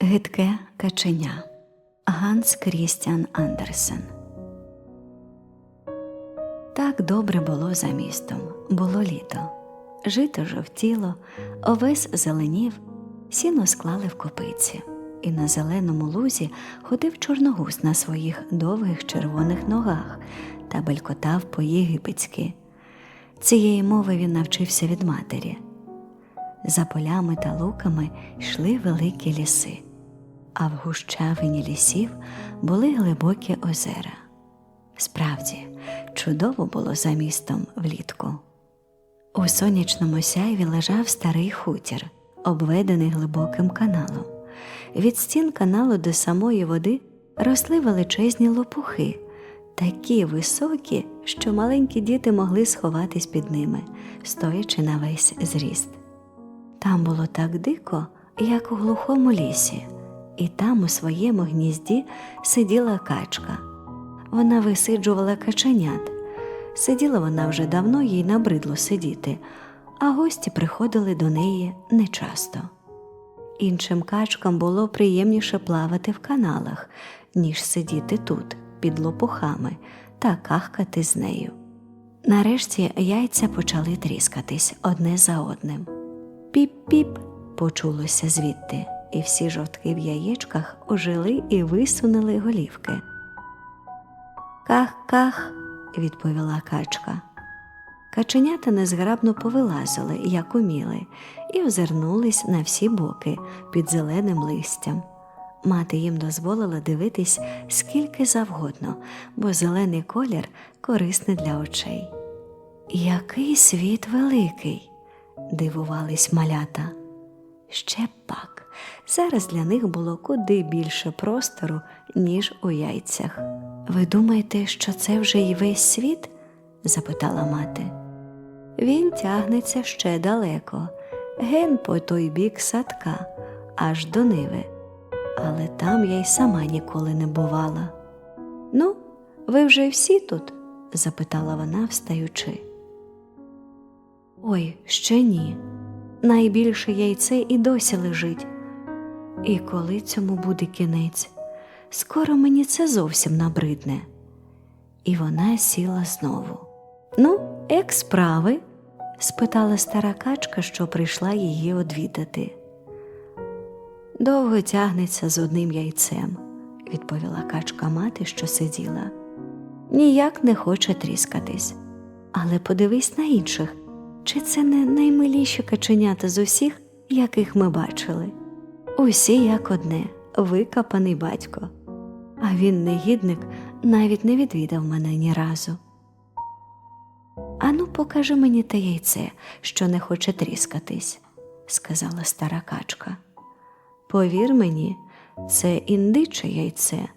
Гидке каченя Ганс Крістіан Андерсен. Так добре було за містом, було літо. Жито жовтіло, овес зеленів, сіно склали в копиці, і на зеленому лузі ходив чорногуз на своїх довгих червоних ногах та белькотав по-єгипетськи. Цієї мови він навчився від матері. За полями та луками йшли великі ліси, а в гущавині лісів були глибокі озера. Справді, чудово було за містом влітку. У сонячному сяйві лежав старий хутір, обведений глибоким каналом. Від стін каналу до самої води росли величезні лопухи, такі високі, що маленькі діти могли сховатись під ними, стоячи на весь зріст. Там було так дико, як у глухому лісі, і там у своєму гнізді сиділа качка. Вона висиджувала каченят. Сиділа вона вже давно, їй набридло сидіти, а гості приходили до неї нечасто. Іншим качкам було приємніше плавати в каналах, ніж сидіти тут, під лопухами, та кахкати з нею. Нарешті яйця почали тріскатись одне за одним. Піп-піп почулося звідти, і всі жовтки в яєчках ожили і висунули голівки. Ках-ках, відповіла качка. Каченята незграбно повилазили, як уміли, і озирнулись на всі боки під зеленим листям. Мати їм дозволила дивитись скільки завгодно, бо зелений колір корисний для очей. Який світ великий, дивувались малята. Ще пак, зараз для них було куди більше простору, ніж у яйцях. Ви думаєте, що це вже й весь світ? запитала мати. Він тягнеться ще далеко, ген по той бік садка, аж до ниви. Але там я й сама ніколи не бувала. Ну, ви вже всі тут? запитала вона, встаючи. Ой, ще ні. Найбільше яйце і досі лежить. І коли цьому буде кінець? Скоро мені це зовсім набридне. І вона сіла знову. Ну, як справи? спитала стара качка, що прийшла її одвідати. Довго тягнеться з одним яйцем, відповіла качка мати, що сиділа. Ніяк не хоче тріскатись. Але подивись на інших, чи це не наймиліші каченята з усіх, яких ми бачили. Усі як одне, викопаний батько. А він, негідник, навіть не відвідав мене ні разу. Ану, покажи мені те яйце, що не хоче тріскатись, сказала стара качка. Повір мені, це індиче яйце.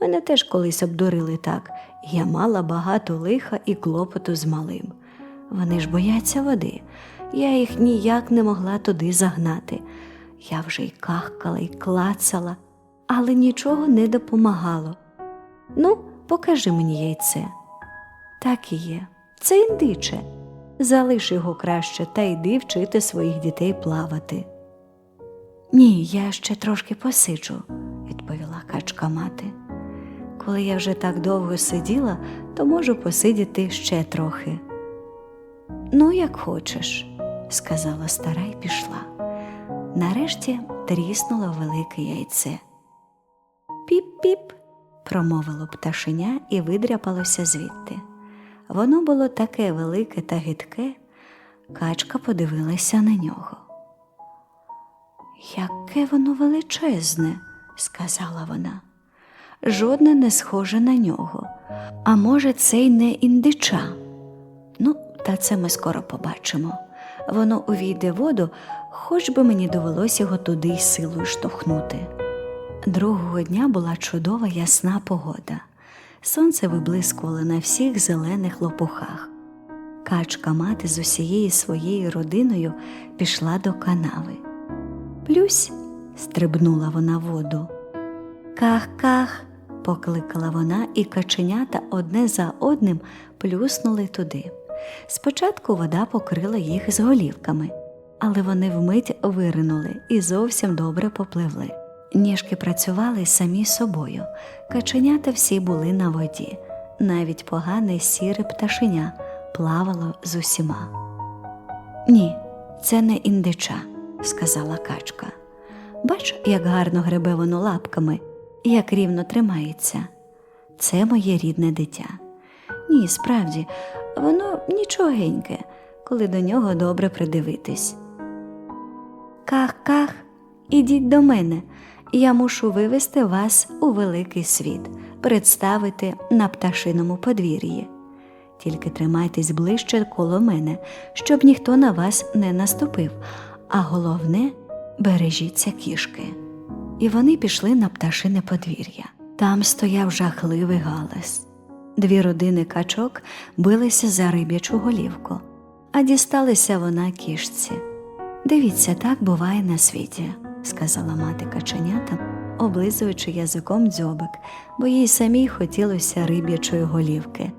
Мене теж колись обдурили так, я мала багато лиха і клопоту з малим. Вони ж бояться води, я їх ніяк не могла туди загнати. Я вже й кахкала, й клацала, але нічого не допомагало. Ну, покажи мені яйце. Так і є, це індиче. Залиш його краще та йди вчити своїх дітей плавати. Ні, я ще трошки посиджу, відповіла качка мати. Коли я вже так довго сиділа, то можу посидіти ще трохи. Ну, як хочеш, сказала стара і пішла. Нарешті тріснуло велике яйце. Піп-піп, промовило пташеня і видряпалося звідти. Воно було таке велике та гидке, качка подивилася на нього. Яке воно величезне, сказала вона. Жодне не схоже на нього. А може, це й не індича. Ну, та це ми скоро побачимо. Воно увійде воду, хоч би мені довелося його туди й силою штовхнути. Другого дня була чудова ясна погода. Сонце виблискувало на всіх зелених лопухах. Качка мати з усією своєю родиною пішла до канави. Плюсь, стрибнула вона в воду. Ках-ках, покликала вона, і каченята одне за одним плюснули туди. Спочатку вода покрила їх з голівками, але вони вмить виринули і зовсім добре попливли. Ніжки працювали самі собою, каченята всі були на воді, навіть погане сіре пташеня плавало з усіма. Ні, це не індича, сказала качка. Бач, як гарно гребе воно лапками, як рівно тримається. Це моє рідне дитя. Ні, справді, воно нічогеньке, коли до нього добре придивитись. Ках-ках, ідіть до мене. Я мушу вивести вас у великий світ, представити на пташиному подвір'ї. Тільки тримайтесь ближче коло мене, щоб ніхто на вас не наступив, а головне бережіться кішки. І вони пішли на пташине подвір'я. Там стояв жахливий галас. Дві родини качок билися за риб'ячу голівку, а дісталися вона кішці. Дивіться, так буває на світі, сказала мати каченятам, облизуючи язиком дзьобик, бо їй самій хотілося риб'ячої голівки.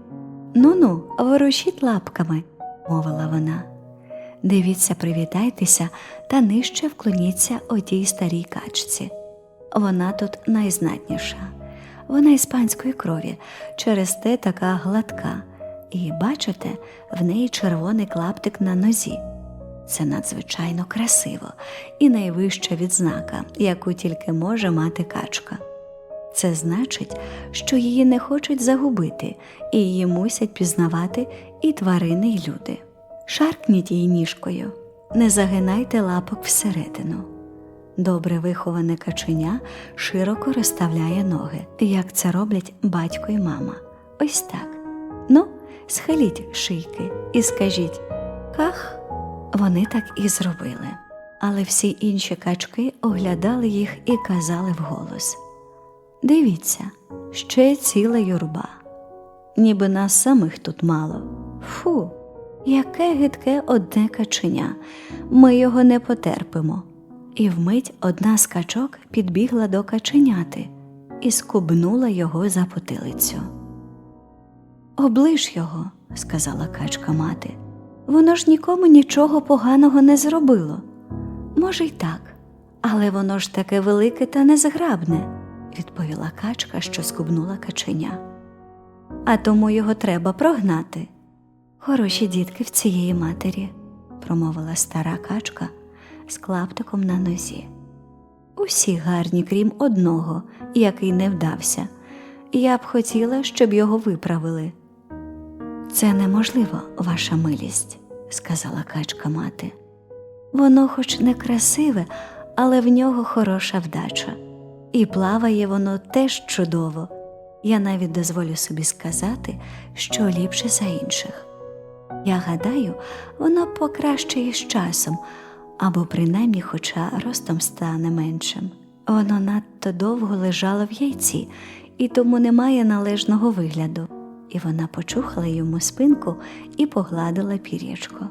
Ну ну, ворушіть лапками, мовила вона. Дивіться, привітайтеся та нижче вклоніться отій старій качці. Вона тут найзнатніша. Вона іспанської крові, через те така гладка, і бачите, в неї червоний клаптик на нозі. Це надзвичайно красиво і найвища відзнака, яку тільки може мати качка. Це значить, що її не хочуть загубити, і її мусять пізнавати і тварини, і люди. Шаркніть її ніжкою, не загинайте лапок всередину. Добре виховане каченя широко розставляє ноги, як це роблять батько і мама. Ось так. Ну, схиліть шийки і скажіть Ках. Вони так і зробили. Але всі інші качки оглядали їх і казали вголос Дивіться, ще ціла юрба. Ніби нас самих тут мало. Фу, яке гидке одне каченя. Ми його не потерпимо. І вмить одна з качок підбігла до каченяти і скубнула його за потилицю. Оближ його, сказала качка мати. Воно ж нікому нічого поганого не зробило. Може, й так, але воно ж таке велике та незграбне, відповіла качка, що скубнула каченя. А тому його треба прогнати. Хороші дітки в цієї матері, промовила стара качка з клаптиком на нозі. Усі гарні, крім одного, який не вдався. Я б хотіла, щоб його виправили. Це неможливо, ваша милість, сказала качка мати. Воно хоч не красиве, але в нього хороша вдача, і плаває воно теж чудово. Я навіть дозволю собі сказати, що ліпше за інших. Я гадаю, воно покращає з часом, або принаймні хоча ростом стане меншим. Воно надто довго лежало в яйці і тому не має належного вигляду і вона почухала йому спинку і погладила пір'ячко.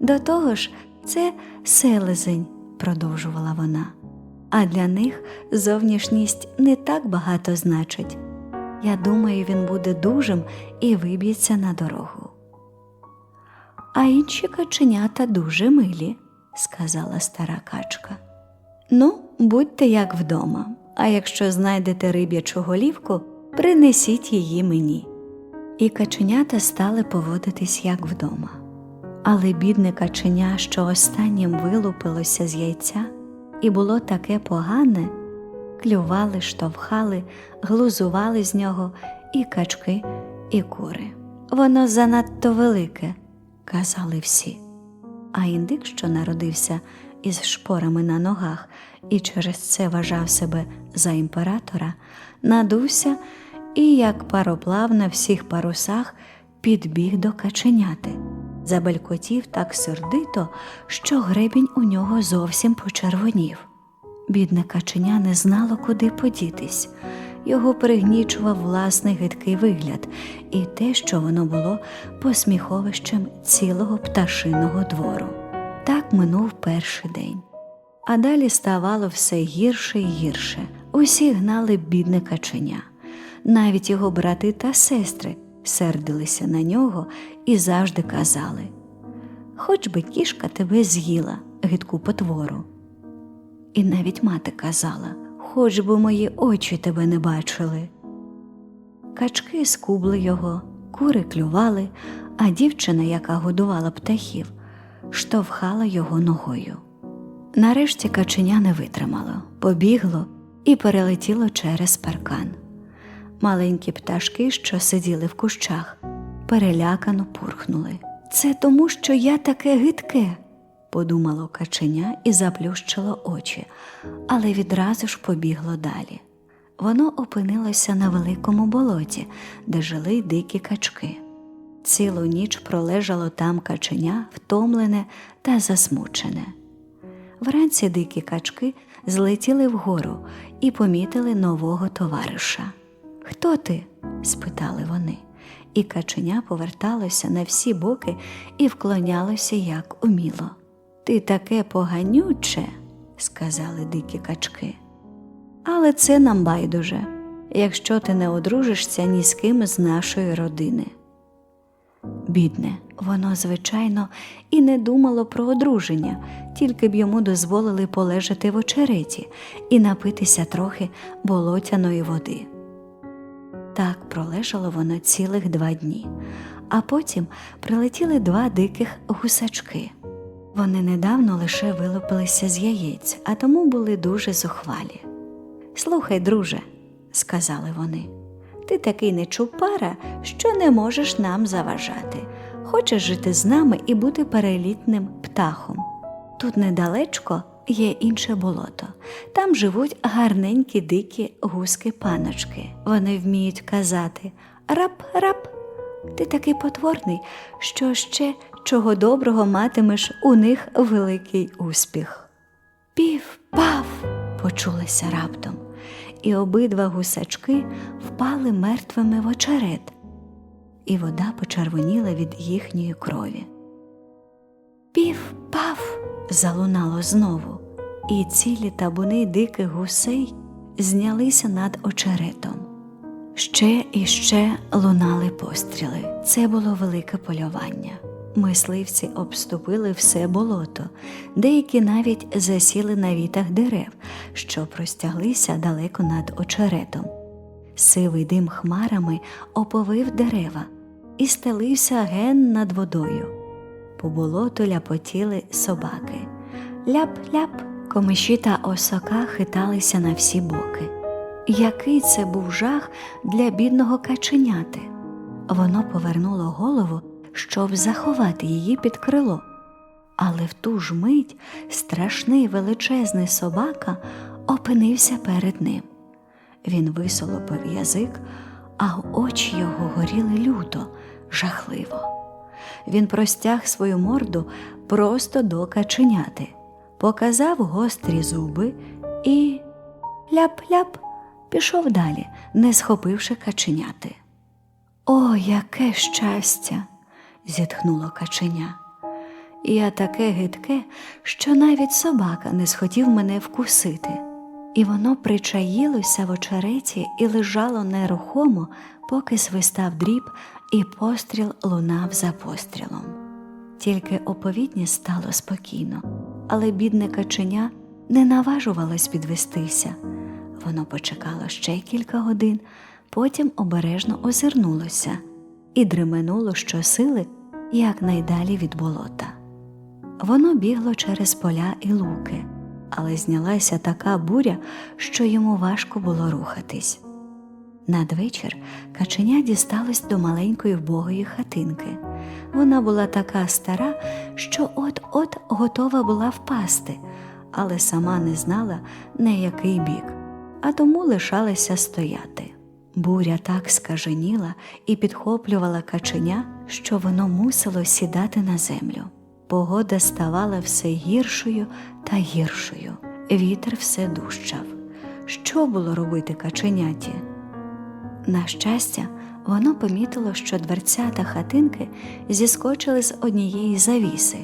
До того ж, це селезень, продовжувала вона, а для них зовнішність не так багато значить. Я думаю, він буде дужим і виб'ється на дорогу. А інші каченята дуже милі, сказала стара качка. Ну, будьте як вдома, а якщо знайдете риб'ячу голівку, принесіть її мені і каченята стали поводитись як вдома. Але бідне каченя, що останнім вилупилося з яйця, і було таке погане, клювали, штовхали, глузували з нього і качки, і кури. Воно занадто велике, казали всі. А індик, що народився із шпорами на ногах і через це вважав себе за імператора, надувся і, як пароплав на всіх парусах, підбіг до каченяти. Забелькотів так сердито, що гребінь у нього зовсім почервонів. Бідне каченя не знало, куди подітись. Його пригнічував власний гидкий вигляд і те, що воно було посміховищем цілого пташиного двору. Так минув перший день. А далі ставало все гірше і гірше. Усі гнали бідне каченя навіть його брати та сестри сердилися на нього і завжди казали Хоч би кішка тебе з'їла, гидку потвору. І навіть мати казала хоч би мої очі тебе не бачили. Качки скубли його, кури клювали, а дівчина, яка годувала птахів, штовхала його ногою. Нарешті каченя не витримало, побігло і перелетіло через паркан. Маленькі пташки, що сиділи в кущах, перелякано пурхнули. Це тому, що я таке гидке, подумало каченя і заплющило очі, але відразу ж побігло далі. Воно опинилося на великому болоті, де жили дикі качки. Цілу ніч пролежало там каченя, втомлене та засмучене. Вранці дикі качки злетіли вгору і помітили нового товариша. Хто ти? спитали вони, і каченя поверталося на всі боки і вклонялося, як уміло. Ти таке поганюче, сказали дикі качки. Але це нам байдуже, якщо ти не одружишся ні з ким з нашої родини. Бідне, воно, звичайно, і не думало про одруження, тільки б йому дозволили полежати в очереті і напитися трохи болотяної води. Так пролежало воно цілих два дні, а потім прилетіли два диких гусачки. Вони недавно лише вилупилися з яєць, а тому були дуже зухвалі. Слухай, друже, сказали вони, ти такий нечупара, що не можеш нам заважати. Хочеш жити з нами і бути перелітним птахом. Тут недалечко є інше болото. Там живуть гарненькі дикі гуски-паночки. Вони вміють казати рап-рап. Ти такий потворний, що ще чого доброго матимеш у них великий успіх. Пів-пав! почулося раптом, і обидва гусачки впали мертвими в очерет, і вода почервоніла від їхньої крові. Пів-пав! залунало знову, і цілі табуни диких гусей знялися над очеретом. Ще і ще лунали постріли. Це було велике полювання. Мисливці обступили все болото, деякі навіть засіли на вітах дерев, що простяглися далеко над очеретом. Сивий дим хмарами оповив дерева і стелився ген над водою. По болоту ляпотіли собаки. Ляп-ляп, комиші та осока хиталися на всі боки. Який це був жах для бідного каченяти. Воно повернуло голову, щоб заховати її під крило. Але в ту ж мить страшний величезний собака опинився перед ним. Він висолопив язик, а очі його горіли люто, жахливо. Він простяг свою морду просто до каченяти, показав гострі зуби і ляп-ляп пішов далі, не схопивши каченяти. О, яке щастя! зітхнуло каченя. Я таке гидке, що навіть собака не схотів мене вкусити, і воно причаїлося в очереті і лежало нерухомо, поки свистав дріб і постріл лунав за пострілом. Тільки оповідні стало спокійно, але бідне каченя не наважувалось підвестися. Воно почекало ще кілька годин, потім обережно озирнулося і дременуло щосили якнайдалі від болота. Воно бігло через поля і луки, але знялася така буря, що йому важко було рухатись. Надвечір каченя дісталось до маленької вбогої хатинки. Вона була така стара, що от-от готова була впасти, але сама не знала на який бік, а тому лишалася стояти. Буря так скаженіла і підхоплювала каченя, що воно мусило сідати на землю. Погода ставала все гіршою та гіршою. Вітер все дужчав. Що було робити каченяті? На щастя, воно помітило, що дверцята хатинки зіскочили з однієї завіси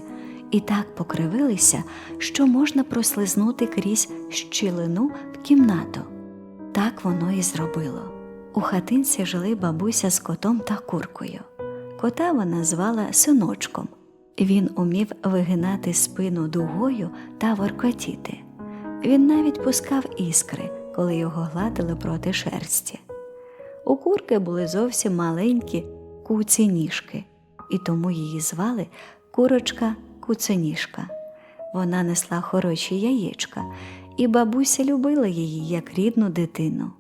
і так покривилися, що можна прослизнути крізь щілину в кімнату. Так воно і зробило. У хатинці жили бабуся з котом та куркою. Кота вона звала синочком. Він умів вигинати спину дугою та воркотіти. Він навіть пускав іскри, коли його гладили проти шерсті. У курки були зовсім маленькі куценіжки, і тому її звали курочка куценіжка. Вона несла хороші яєчка, і бабуся любила її як рідну дитину.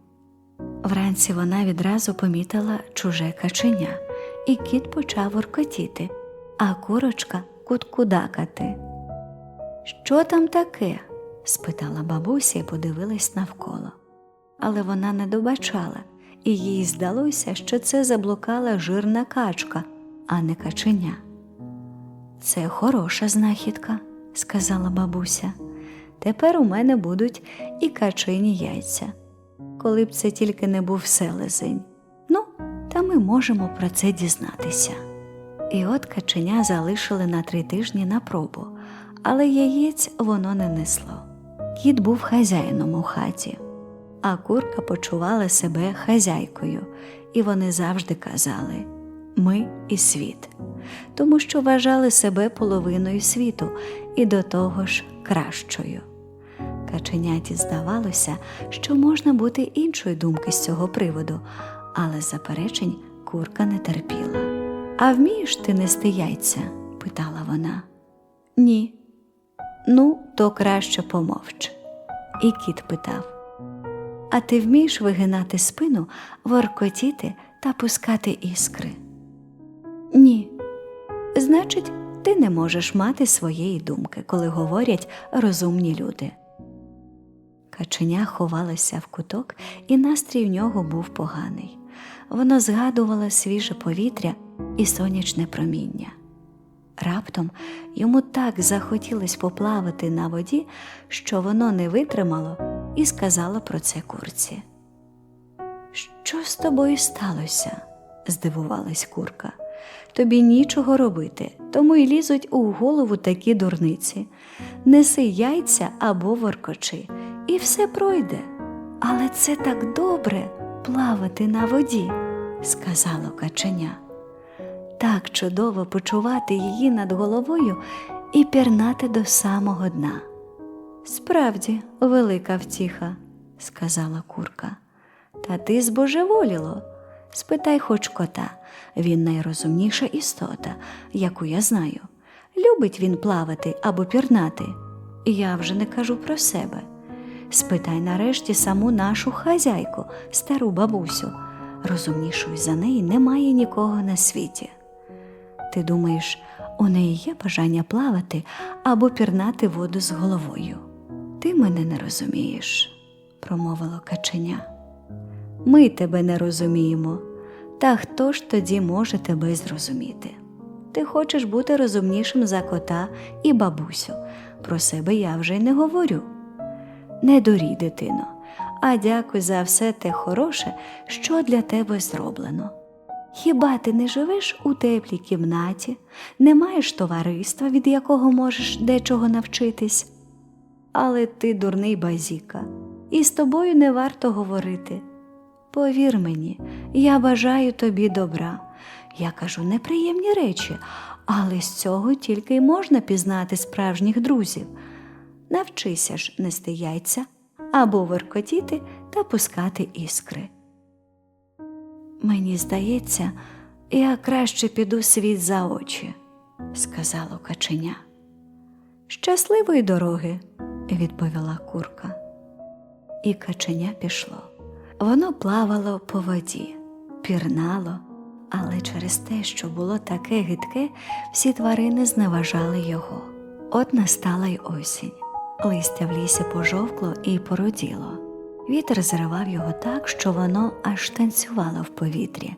Вранці вона відразу помітила чуже каченя, і кіт почав воркотіти, а курочка куткудакати. Що там таке? спитала бабуся і подивилась навколо. Але вона не добачала, і їй здалося, що це заблукала жирна качка, а не каченя. Це хороша знахідка, сказала бабуся. Тепер у мене будуть і качині яйця. Коли б це тільки не був селезень. Ну, та ми можемо про це дізнатися. І от каченя залишили на три тижні на пробу, але яєць воно не несло. Кіт був хазяїном у хаті, а курка почувала себе хазяйкою, і вони завжди казали ми і світ, тому що вважали себе половиною світу і до того ж кращою. Каченяті здавалося, що можна бути іншої думки з цього приводу, але заперечень курка не терпіла. А вмієш ти нести яйця? питала вона. Ні. Ну, то краще помовч. І кіт питав А ти вмієш вигинати спину, воркотіти та пускати іскри? Ні. Значить, ти не можеш мати своєї думки, коли говорять розумні люди. Каченя ховалося в куток, і настрій в нього був поганий. Воно згадувало свіже повітря і сонячне проміння. Раптом йому так захотілось поплавати на воді, що воно не витримало і сказало про це курці. Що з тобою сталося? здивувалась курка. Тобі нічого робити, тому й лізуть у голову такі дурниці. Неси яйця або воркочи, і все пройде. Але це так добре плавати на воді, сказало каченя. Так чудово почувати її над головою і пірнати до самого дна. Справді, велика втіха, сказала курка. Та ти збожеволіло. Спитай хоч кота, він найрозумніша істота, яку я знаю. Любить він плавати або пірнати. Я вже не кажу про себе. Спитай нарешті саму нашу хазяйку, стару бабусю. Розумнішої за неї немає нікого на світі. Ти думаєш, у неї є бажання плавати або пірнати воду з головою? Ти мене не розумієш, промовило каченя. Ми тебе не розуміємо. Та хто ж тоді може тебе зрозуміти? Ти хочеш бути розумнішим за кота і бабусю. Про себе я вже й не говорю. Не дурій, дитино, а дякуй за все те хороше, що для тебе зроблено. Хіба ти не живеш у теплій кімнаті, не маєш товариства, від якого можеш дечого навчитись? Але ти дурний базіка, і з тобою не варто говорити. Повір мені, я бажаю тобі добра. Я кажу неприємні речі, але з цього тільки й можна пізнати справжніх друзів. Навчися ж нести яйця або воркотіти та пускати іскри. Мені здається, я краще піду світ за очі, сказало каченя. Щасливої дороги, відповіла курка. І каченя пішло. Воно плавало по воді, пірнало, але через те, що було таке гидке, всі тварини зневажали його. От настала й осінь. Листя в лісі пожовкло і породіло. Вітер зривав його так, що воно аж танцювало в повітрі.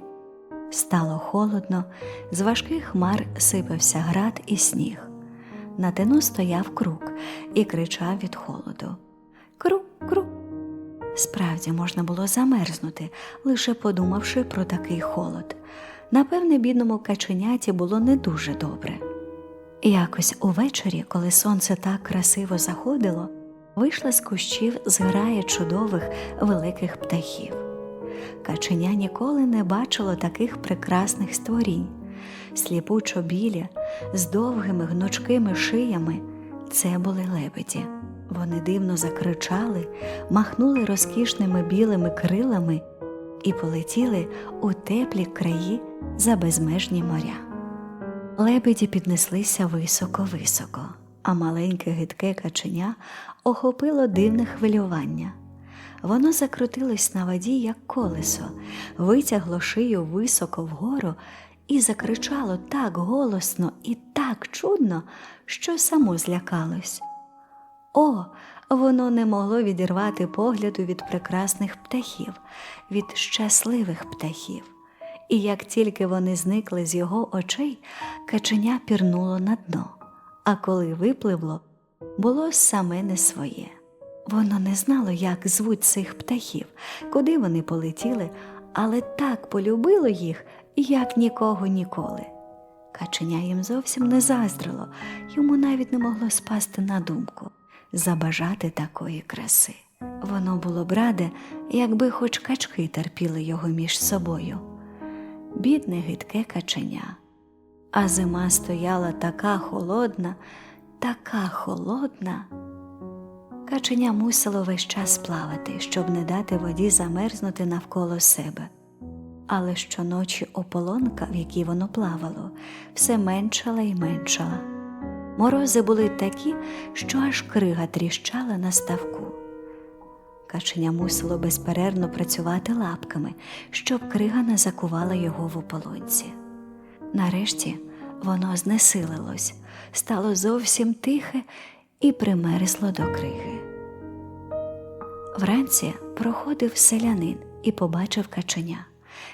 Стало холодно, з важких хмар сипався град і сніг. На тину стояв крук і кричав від холоду. Крук, крук. Справді можна було замерзнути, лише подумавши про такий холод. Напевне, бідному каченяті було не дуже добре. Якось увечері, коли сонце так красиво заходило, вийшла з кущів зграя чудових великих птахів. Каченя ніколи не бачило таких прекрасних створінь, сліпучо білі, з довгими гнучкими шиями це були лебеді. Вони дивно закричали, махнули розкішними білими крилами і полетіли у теплі краї за безмежні моря. Лебеді піднеслися високо-високо, а маленьке гидке каченя охопило дивне хвилювання. Воно закрутилось на воді, як колесо, витягло шию високо вгору і закричало так голосно і так чудно, що само злякалось. О, воно не могло відірвати погляду від прекрасних птахів, від щасливих птахів. І як тільки вони зникли з його очей, каченя пірнуло на дно, а коли випливло, було саме не своє. Воно не знало, як звуть цих птахів, куди вони полетіли, але так полюбило їх, як нікого ніколи. Каченя їм зовсім не заздрило, йому навіть не могло спасти на думку забажати такої краси. Воно було б раде, якби хоч качки терпіли його між собою. Бідне гидке каченя. А зима стояла така холодна, така холодна. Каченя мусило весь час плавати, щоб не дати воді замерзнути навколо себе. Але щоночі ополонка, в якій воно плавало, все меншала і меншала. Морози були такі, що аж крига тріщала на ставку. Каченя мусило безперервно працювати лапками, щоб крига не закувала його в ополонці. Нарешті воно знесилилось, стало зовсім тихе і примерзло до криги. Вранці проходив селянин і побачив каченя.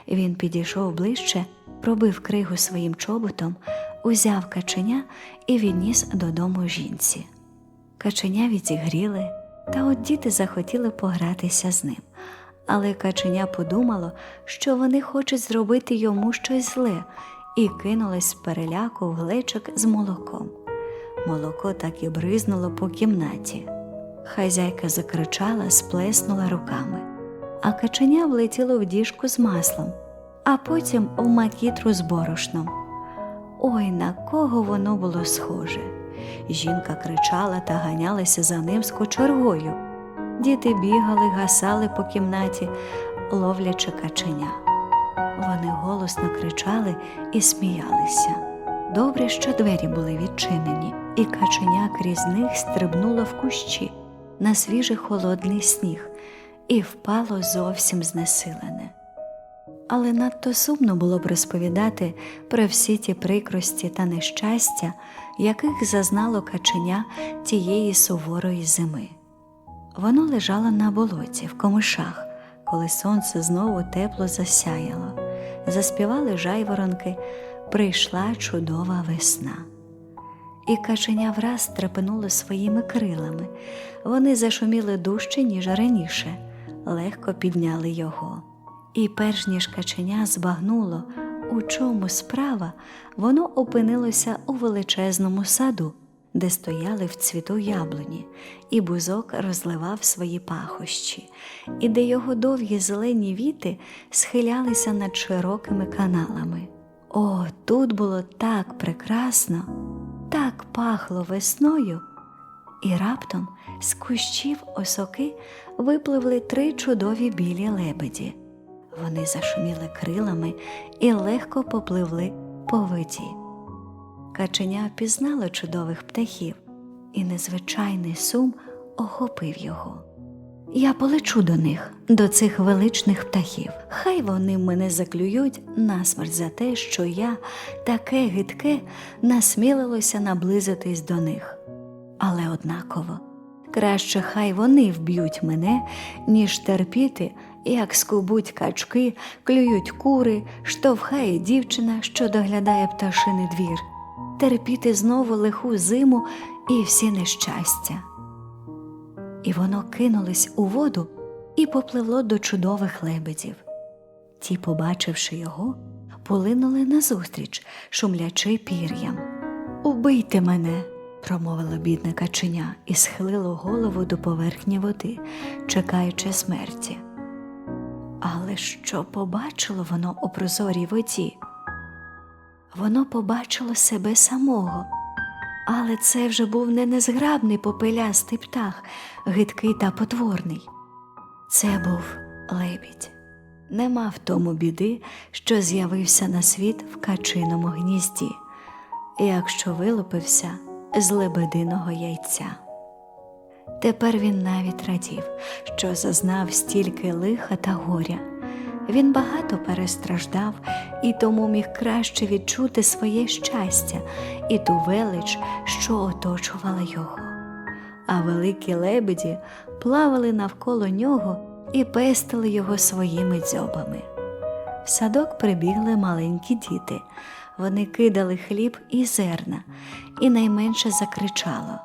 Він підійшов ближче, пробив кригу своїм чоботом, узяв каченя і відніс додому жінці. Каченя відігріли, та от діти захотіли погратися з ним. Але каченя подумало, що вони хочуть зробити йому щось зле, і кинулось з переляку в глечик з молоком. Молоко так і бризнуло по кімнаті. Хазяйка закричала, сплеснула руками, а каченя влетіло в діжку з маслом, а потім в макітру з борошном. Ой, на кого воно було схоже. Жінка кричала та ганялася за ним з кочергою. Діти бігали, гасали по кімнаті, ловлячи каченя. Вони голосно кричали і сміялися. Добре, що двері були відчинені, і каченя крізь них стрибнуло в кущі на свіжий холодний сніг і впало зовсім знесилене. Але надто сумно було б розповідати про всі ті прикрості та нещастя, яких зазнало каченя тієї суворої зими. Воно лежало на болоті в комишах, коли сонце знову тепло засяяло, заспівали жайворонки, прийшла чудова весна. І каченя враз трепенуло своїми крилами, вони зашуміли дужче, ніж раніше, легко підняли його. І перш ніж каченя збагнуло, у чому справа, воно опинилося у величезному саду, де стояли в цвіту яблуні, і бузок розливав свої пахощі, і де його довгі зелені віти схилялися над широкими каналами. О, тут було так прекрасно, так пахло весною, і раптом з кущів осоки випливли три чудові білі лебеді. Вони зашуміли крилами і легко попливли по воді. Каченя впізнало чудових птахів, і незвичайний сум охопив його. Я полечу до них, до цих величних птахів. Хай вони мене заклюють насмерть за те, що я, таке гидке, насмілилося наблизитись до них. Але однаково краще хай вони вб'ють мене, ніж терпіти, як скубуть качки, клюють кури, штовхає дівчина, що доглядає пташиний двір, терпіти знову лиху зиму і всі нещастя. І воно кинулось у воду і попливло до чудових лебедів. Ті, побачивши його, полинули назустріч, шумлячи пір'ям. Убийте мене, промовила бідне каченя і схилило голову до поверхні води, чекаючи смерті. Але що побачило воно у прозорій воді? Воно побачило себе самого, Але це вже був не незграбний попелястий птах, гидкий та потворний. Це був лебідь. Нема в тому біди, що з'явився на світ в качиному гнізді, якщо вилупився з лебединого яйця. Тепер він навіть радів, що зазнав стільки лиха та горя. Він багато перестраждав і тому міг краще відчути своє щастя і ту велич, що оточувала його. А великі лебеді плавали навколо нього і пестили його своїми дзьобами. В садок прибігли маленькі діти. Вони кидали хліб і зерна, і найменше закричало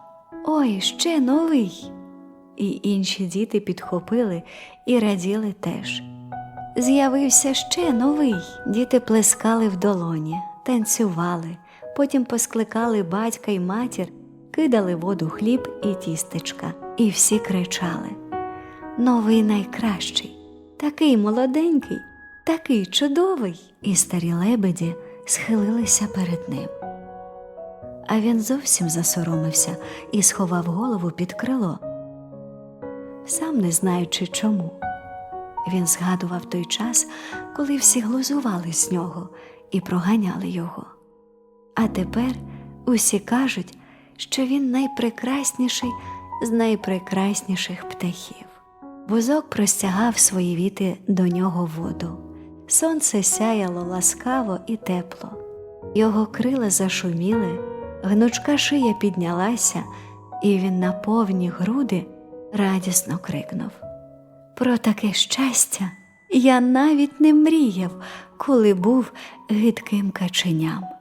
Ой, ще новий. І інші діти підхопили і раділи теж. З'явився ще новий. Діти плескали в долоні, танцювали, потім поскликали батька й матір, кидали воду хліб і тістечка, і всі кричали Новий найкращий, такий молоденький, такий чудовий. І старі лебеді схилилися перед ним. А він зовсім засоромився і сховав голову під крило, сам не знаючи чому. Він згадував той час, коли всі глузували з нього і проганяли його. А тепер усі кажуть, що він найпрекрасніший з найпрекрасніших птахів. Вузок простягав свої віти до нього воду. Сонце сяяло ласкаво і тепло. Його крила зашуміли, гнучка шия піднялася, і він на повні груди радісно крикнув. Про таке щастя я навіть не мріяв, коли був гидким каченям.